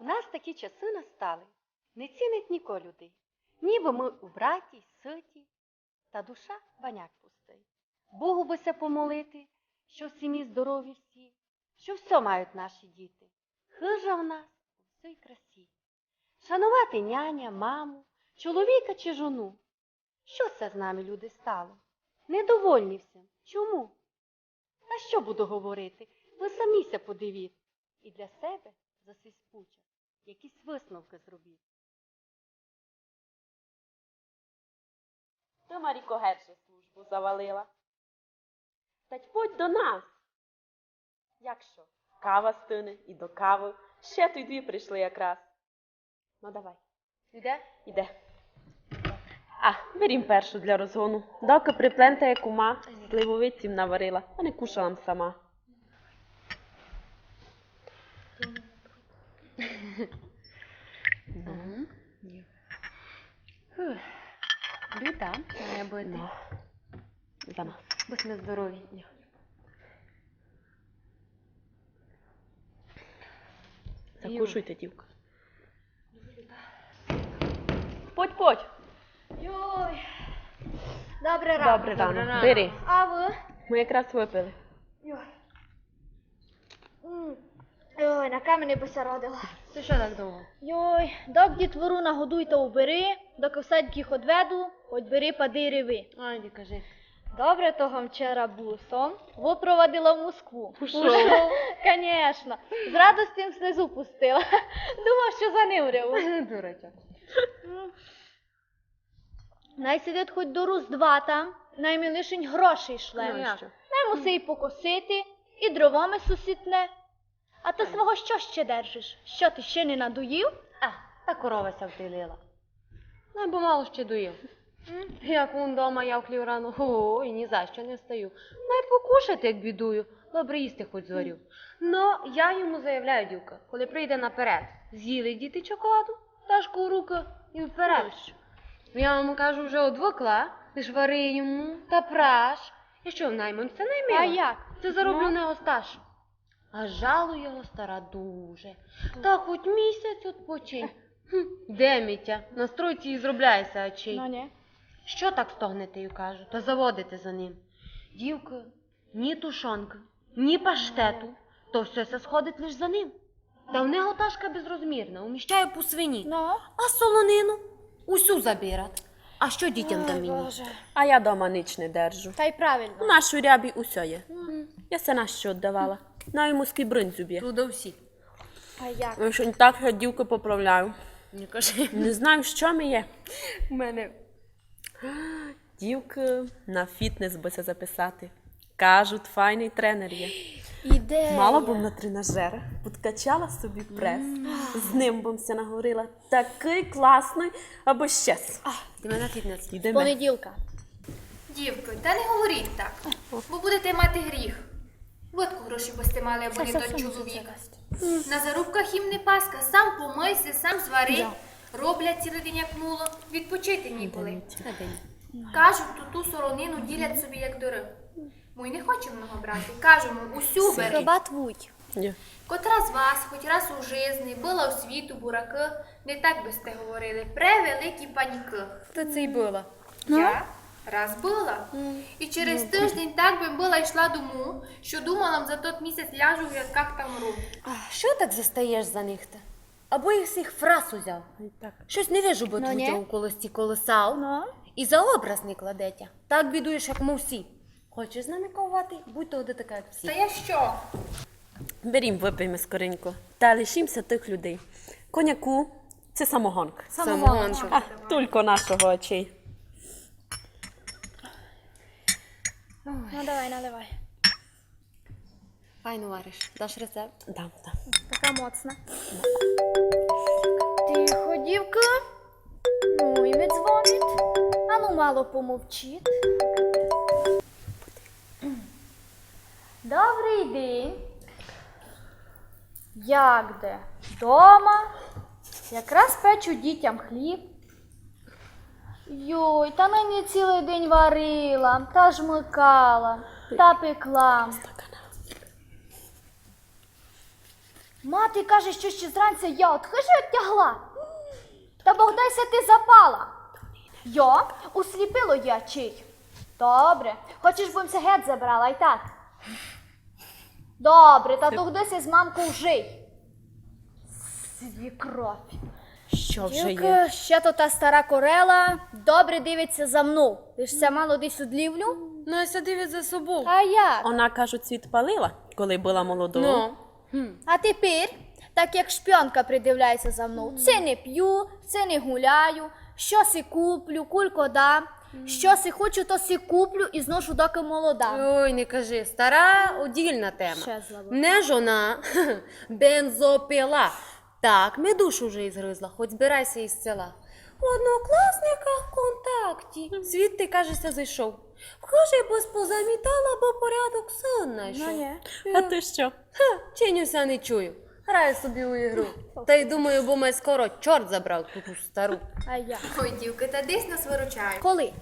У нас такі часи настали, не цінить ніко людей. Ніби ми у браті й ситі, та душа баняк пустий. Богу бися помолити, що в сім'ї здорові всі, що все мають наші діти. Хижа в нас у всій красі. Шанувати няня, маму, чоловіка чи жону. Що це з нами, люди, стало? Недовольні всім. Чому? Та що буду говорити? Ви саміся подивіть. І для себе за свій спучок якісь висновки зробіть. Ти, Маріко, герше службу завалила. Та й до нас. Як що? Кава стине і до кави. Ще той дві прийшли якраз. Ну давай. Іде? Іде. А, берім першу для розгону. Доки приплентає кума, сливовиців наварила, а не кушала сама. Люда має бути. Ну. Зама. Будьмо здорові. Закушуйте, дівка. Подь, подь. Йой. Добре рано. Добре рано. Бери. А ви? Ми якраз випили. Йой. М. Йой, на камені бися родила. Ти що так довго? Йой, док дітвору нагодуй та убери, доки в садик їх одведу, хоч бери пади реви. Ай, не кажи. Добре того вчора бусом випровадила в Москву. Пішов. Конечно. З радостям слезу пустила. Думав, що за ним реву. Дурачок. Най сидить хоч до рус два там, най ми лишень грошей шле. Ну? Най муси й покосити, і дровами сусітне. А ти свого що ще держиш? Що ти ще не надоїв? А, та корова ся втилила. Ну, бо мало ще доїв. Як вон дома я в хлів рано, о, і ні за що не встаю. Най покушати, як бідую. Добре їсти хоч зорів. Ну, я йому заявляю, дівка, коли прийде наперед, з'їли діти чоколаду, ташку в руки і вперед. Я йому кажу, вже одвикла, ти ж вари йому та праш. І що наймем це наймемо? А як? Це зароблю Ну? в стаж. А жалу його стара дуже. Та хоч місяць відпочинь. Хм, де Мітя? На стройці і зробляється очей. Ну ні. Що так стогнете, й кажу, та заводите за ним. Дівка, ні тушонка, ні паштету, то все се сходить лиш за ним. Та в нього ташка безрозмірна, уміщає по свині. Ну? А солонину усю забирать. А що дітям там мені? Боже. А я дома ніч не держу. Та й правильно. У нашій рябі усе є. Я се на що віддавала. На йому скібринцю б'є. Тут до всі. А як? Я що так що дівку поправляю. Не кажи. Не знаю, що ми є. У мене Дівки на фітнес бися записати. Кажуть, файний тренер є. Іде. Мала б на тренажерах, подкачала собі прес. З ним б ся наговорила. Такий класний, або щас. ти мене фітнес. Йдемо. Понеділка. Дівко, та не говоріть так, бо будете мати гріх. Водку гроші будете мали, або не той чоловік. На зарубках їм не паска, сам помийся, сам звари. Роблять цілий день як муло, відпочити ніколи. Кажуть, ту ту соронину ділять собі як дори. Ми не хочемо много брати. Кажемо, усю бери. Котра з вас, хоч раз у житті, була у світу бураки, не так би сте говорили. Превеликі паніки. Хто це й була? Я раз була. І через тиждень так би була йшла дому, що думала за тот місяць ляжу в рядках та мру. А що так застаєш за них то? Або їх всіх фраз узяв. Так. Щось не вижу, бо Ну, ну, у колості колосав. Ну? І за образ не кладетя. Так бідуєш, як ми всі. Хочеш з нами ковати? Будь то така, як всі. Та я що? Берім, випиймо скоренько. Та лишімося тих людей. Коняку це самогонка. Самогонка. А, тільки нашого очей. Ну давай, наливай. Файно вариш. Даш рецепт? Дам, дам. Така моцна. Тихо, дівка. Ну, і не дзвонить. А ну мало помовчить. Добрий день. Як де? Дома? Якраз печу дітям хліб. Йой, та нині цілий день варила, та жмикала, та пекла. Мати каже, що ще зранця я от хижу тягла. Та богдайся ти запала. Йо, усліпило я чий. Добре, хочеш бимся геть забрала, й так. Добре, та тугдися з мамкою жий. Свікровь. Що вже Тільки є? ще то та стара корела добре дивиться за мною. Ти ж ся мало десь одлівлю? Настя дивить за собою. А як? Вона, кажуть, цвіт палила, коли була молодою. Ну, А тепер, так як шпіонка придивляється за мною, це не п'ю, це не гуляю, що си куплю, кулько дам, що си хочу, то си куплю і зношу, доки молода. ой, не кажи, стара одільна тема. Ще. Не жона, бензопила. Так, ми душу вже ізгризла, хоч збирайся із села. У однокласниках в контакті. Звідти, кажеться, зайшов. Вхоже, бо позамітала, бо порядок сон знайшов. А ти що? Ха, чинюся не чую. Граю собі у ігру. Та й думаю, бо мене скоро чорт забрав ту стару. А як? Ой, дівки, та десь нас виручають. Коли?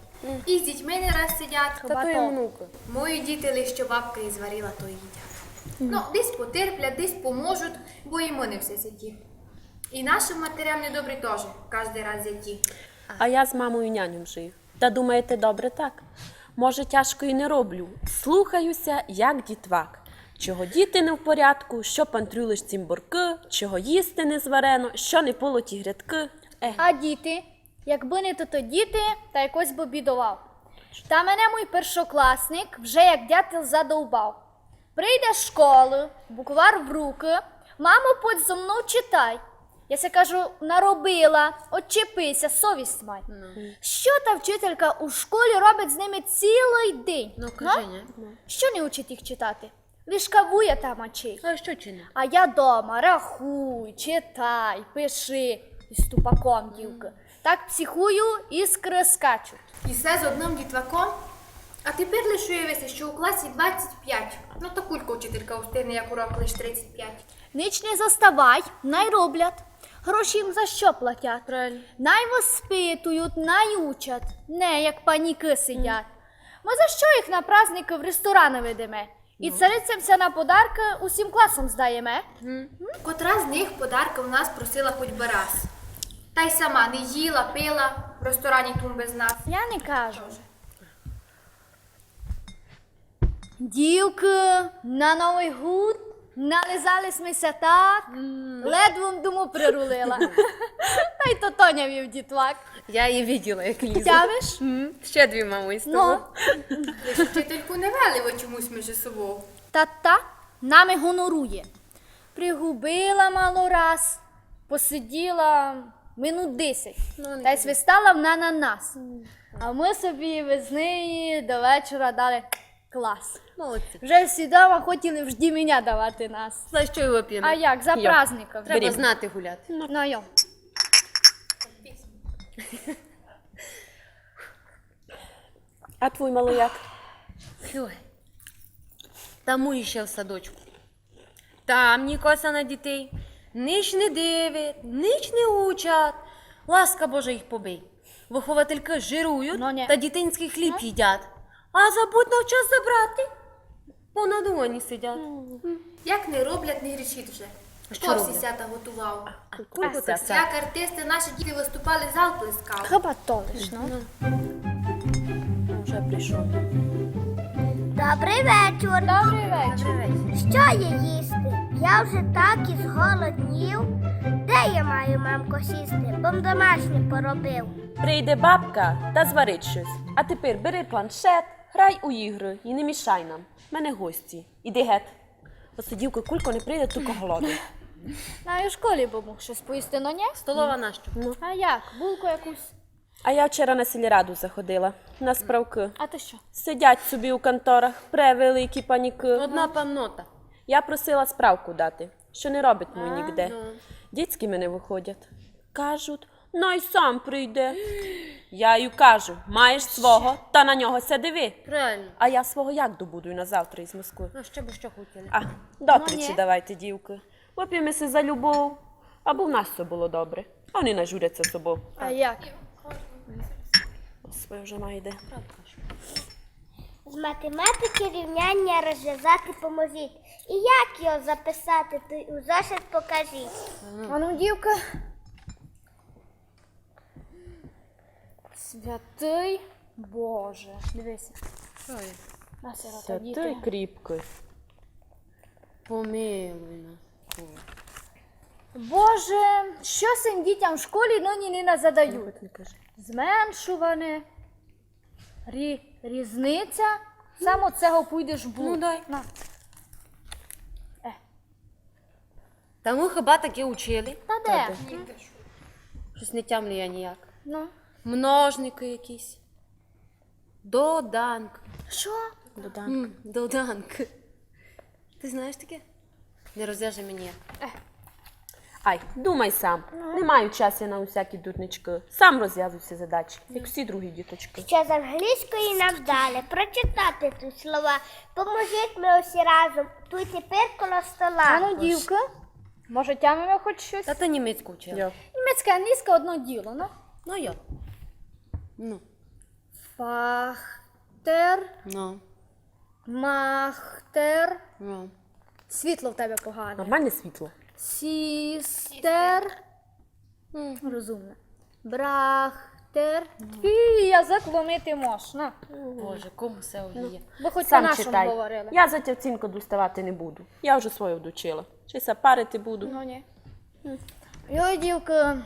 І з дітьми не раз сидять. Та то є внука. Мої діти лише що бабка і зварила, то їдять. Ну, десь потерплять, десь поможуть, бо і ми не все сяті. І нашим матерям недобрі теж, кожен раз зяті. А я з мамою няням жию. Та думаєте, добре так? Може, тяжко і не роблю. Слухаюся, як дітвак. Чого діти не в порядку, що пантрюлиш цим борки, чого їсти не зварено, що не полоті грядки. Ех, А діти? Якби не то діти, та якось би бідував. Та мене мій першокласник вже як дятел задовбав. Прийде з школи, буквар в руки, мамо, подь зо мною читай. Я ся кажу, наробила, отчепися, совість май. Що та вчителька у школі робить з ними цілий день? Ну, кажи, не? Що не учить їх читати? Лиш кавує та мачить. А що чи не? А я дома рахуй, читай, пиши із тупаком, дівки. Так психую, іскри скачуть. І все з одним дітваком. А тепер лише уявися, що у класі 25. Ну то кулька вчителька устигне, як урок лише 35. Ніч не заставай, най роблять. Гроші їм за що платять? Правильно. Най воспитують, най учать, не як паніки сидять. Ми за що їх на праздники в ресторани ведемо? І царицямся на подарки усім класом здаємо. Котра з них подарки у нас просила хоч би раз. Та й сама не їла, пила в ресторані тум без нас. Я не кажу. Дівки, на Новий гуд нализались мися так, ледве думу прирулила. Та й то Тоня вів дітвак. Я її виділа, як лізла. Тямиш? Ще дві мами із Ну. Вчительку не велива чомусь між собою. та-та нами гонорує. Пригубила мало раз, посиділа минут десять, Ну, не та й свистала вона на нас. А ми собі без неї до вечора дали клас. Молодці. Вже всі дома хотіли в жді мене давати нас. За що його п'ємо? А як, за Йо. праздником. Треба Беріть. знати гуляти. Ну, йо. А твій малояк? Ой. Та мої ще в садочку. Там ні коса на дітей, ніч не дивить, ніч не учать. Ласка Божа їх побий. Виховательки жирують Ну, ні. та дітинський хліб їдять. А забудь на час забрати. Бо на дивані сидять. Як не роблять, не грішіть вже. що Хто всі сята готував? Як артисти наші діти виступали, зал плескав. Хіба то лиш, ну. Вже прийшов. Добрий вечір. Добрий вечір. Що є їсти? Я вже так і зголоднів. Де я маю, мамко, сісти? Бо домашнє поробив. Прийде бабка та зварить щось. А тепер бери планшет, грай у ігри і не мішай нам. Мене гості. Іди геть. Посидівки кулько не прийде, тільки голодний. На у школі би мог щось поїсти, ну ні? Столова нащо? А як? Булку якусь? А я вчора на сільраду заходила на справки. А ти що? Сидять собі у конторах, превеликі паніки. Одна паннота. Я просила справку дати, що не робить мій нігде. ну. Дітські мене виходять. Кажуть, най сам прийде. Я їй кажу, маєш свого, та на нього ся диви. Правильно. А я свого як добуду на завтра із Москви. А ще би що хотіли. А, дотричі ні. давайте, дівки. Вип'ємося за любов, аби в нас все було добре. А вони нажуряться собою. А як? Своє вже найде. З математики рівняння розв'язати поможіть. І як його записати, то у зошит покажіть. А ну, дівка. Святий Боже. Дивися. Що є? Сирота Святий діти. кріпкий. Помилуй нас. Боже, що цим дітям в школі нині не на задають? Хоч не кажи. Зменшуване. Рі, різниця. Саме цього пойдеш в блуд. Ну, дай. На. Та ми хіба таке учили? Та де? Щось не тямлю я ніяк. Ну. Множники якісь. Доданк. Що? Додан. М, Доданк. Ти знаєш таке? Не розв'яжи мені. Ай, думай сам. Не маю часу на усякі дурнички. Сам розв'язуй всі задачі, як всі другі діточки. Що з англійської нам дали прочитати тут слова. Поможіть ми усі разом. Тут тепер коло стола. А ну, дівка. Може, тямимо хоч щось? Та ти німецьку вчила. Німецька, англійська одно діло, ну. Ну я. Ну. Фахтер, Ну. махтер. Ну. Світло в тебе погане. Нормальне світло. Сістер. Розумно. Брахтер. І язик ломити можна. Боже, кому все є. Бо хоч Сам по-нашому читай. говорили. Я за тявцінку доставати не буду. Я вже свою вдучила. Чи сапарити буду. Ну, ні. Йо, дівка,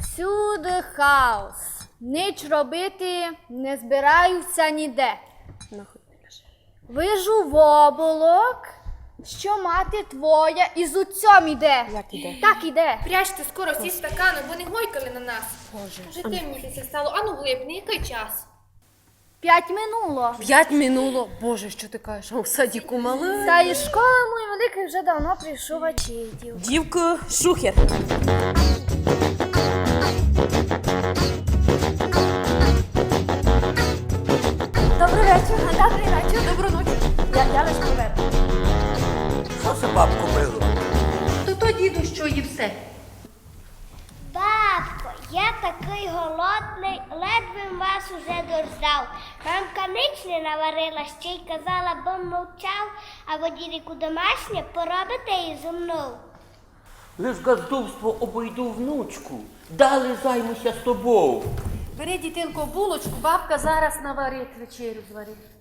всюди хаос. Ніч робити не збираюся ніде. Вижу в оболок, що мати твоя із уцьом іде. Як іде? Так іде. Прячте скоро всі стакани, бо не гойкали на нас. Боже. Вже темнітися стало. Ану влипни, який час? П'ять минуло. П'ять минуло. Боже, що ти кажеш? А в садіку малий. Та із школи мій великий вже давно прийшов очітів. Дівку шухер. Добрий вечір, добру ніч. Я, я лиш поверну. Що це бабку било? То то діду, що і все. Бабко, я такий голодний, ледве вас уже дождав. Мамка ніч не наварила, ще й казала, бо мовчав, а водіріку домашнє поробите і зо мною. Лиш газдовство обойду внучку, далі займуся з тобою. Бери, дітинко, булочку, бабка зараз наварить вечерю зварить.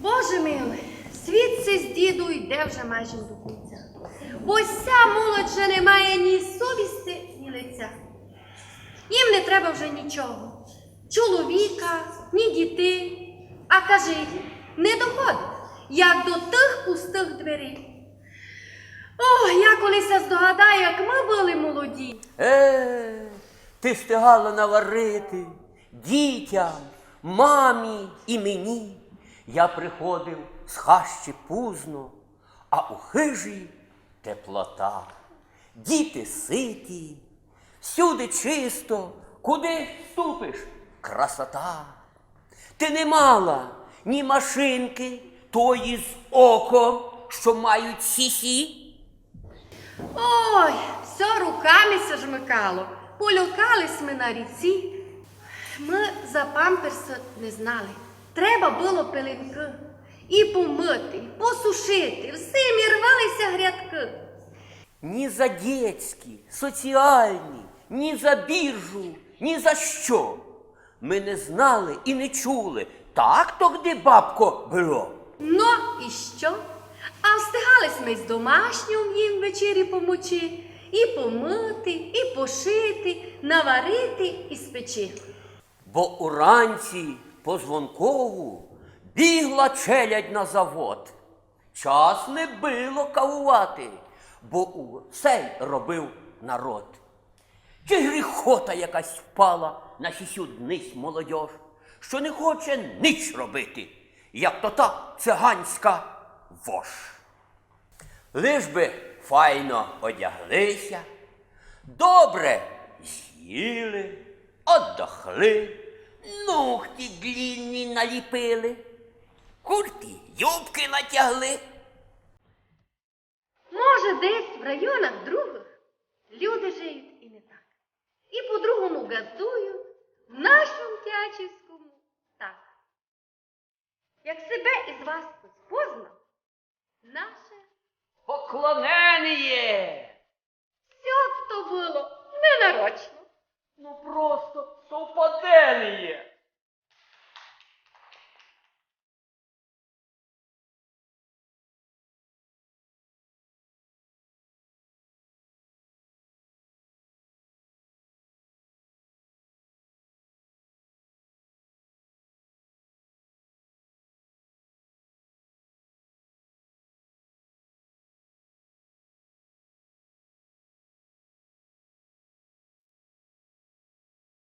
Боже милий, світ це з діду йде вже майже до кінця. Бо ся молодь вже не має ні совісти, ні лиця. Їм не треба вже нічого. Чоловіка, ні дітей. А кажи, не доходить, як до тих пустих дверей. О, я колись здогадаю, як ми були молоді. Е, ти встигала наварити дітям, мамі і мені. Я приходив з хащі пузно, а у хижі теплота. Діти ситі, всюди чисто, куди ступиш красота. Ти не мала ні машинки, тої з оком, що мають сісі. Ой, все руками сажмикало. Полюкались ми на ріці. Ми за памперси не знали. Треба було пилинки. І помити, і посушити. Всім і рвалися грядки. Ні за дєцькі, соціальні, ні за біржу, ні за що. Ми не знали і не чули. Так то де бабко було. Ну і що? А встигались ми з домашнім їм ввечері помочи. І помити, і пошити, наварити і спечи. Бо уранці по дзвонкову бігла челядь на завод. Час не було кавувати, бо усе робив народ. Чи гріхота якась впала на сісю днись молодьож, що не хоче ніч робити, як то та циганська вож. Лиш би файно одяглися, добре з'їли, отдохли, ногті длінні наліпили, куртки юбки натягли. Може, десь в районах других люди живуть і не так. І по-другому газдують, в нашому Тячівському так. як себе із вас познав, наше Поклоненіє! все то було ненарочно. Ну просто совпадение.